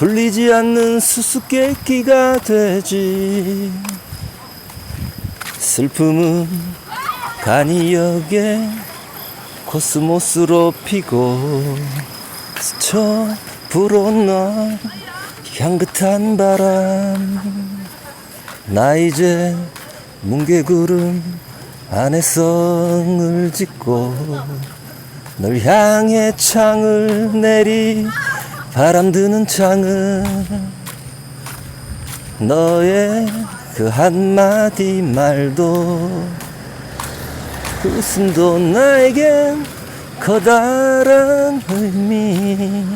풀리지 않는 수수께끼가 되지. 슬픔은 간이 역에 코스모스로 피고 스쳐 불어넣은 향긋한 바람. 나 이제 뭉게구름 안에 성을 짓고 널 향해 창을 내리 바람 드는 창은 너의 그 한마디 말도 그 웃음도 나에겐 커다란 의미.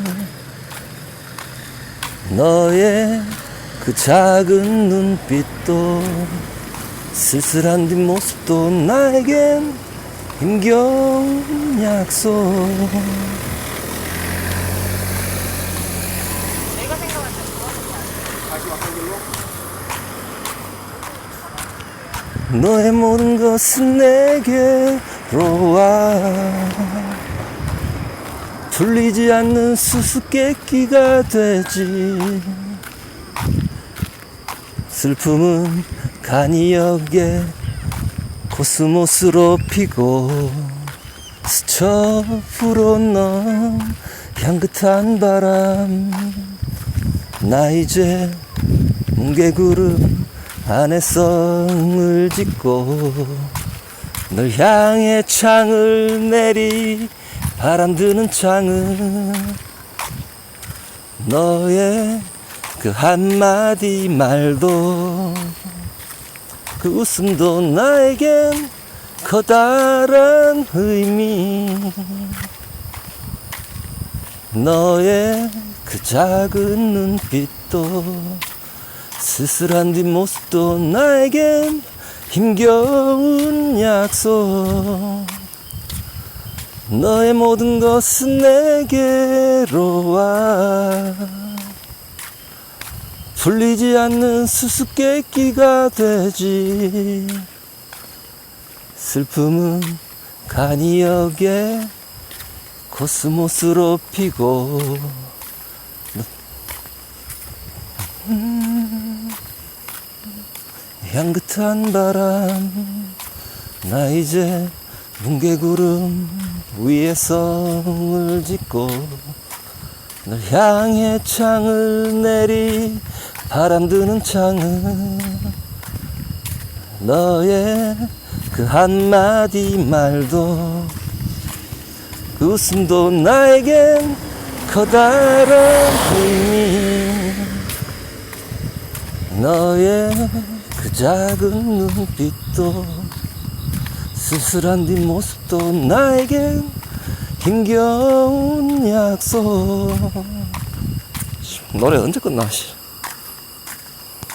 너의 그 작은 눈빛도 쓸쓸한 뒷모습도 나에겐 힘겨운 약속 너의 모든 것은 내게로 와. 풀리지 않는 수수께끼가 되지. 슬픔은 간이 역에 코스모스로 피고 스쳐 불어넣은 향긋한 바람. 나 이제 뭉게구름 안에 성을 짓고 널 향해 창을 내리 바람 드는 창은 너의 그 한마디 말도 그 웃음도 나에겐 커다란 의미. 너의 그 작은 눈빛도 쓸쓸한 뒷모습도 나에겐 힘겨운 약속. 너의 모든 것은 내게로 와. 풀리지 않는 수수께끼가 되지. 슬픔은 간이 역에 코스모스로 피고 향긋한 바람 나 이제 뭉게구름 위에 성을 짓고 널 향해 창을 내리 바람 드는 창은 너의 그 한마디 말도 그 웃음도 나에겐 커다란 의미. 너의 그 작은 눈빛도 쓸쓸한 뒷모습도 나에겐 힘겨운 약속 씨, 노래 언제 끝나 씨.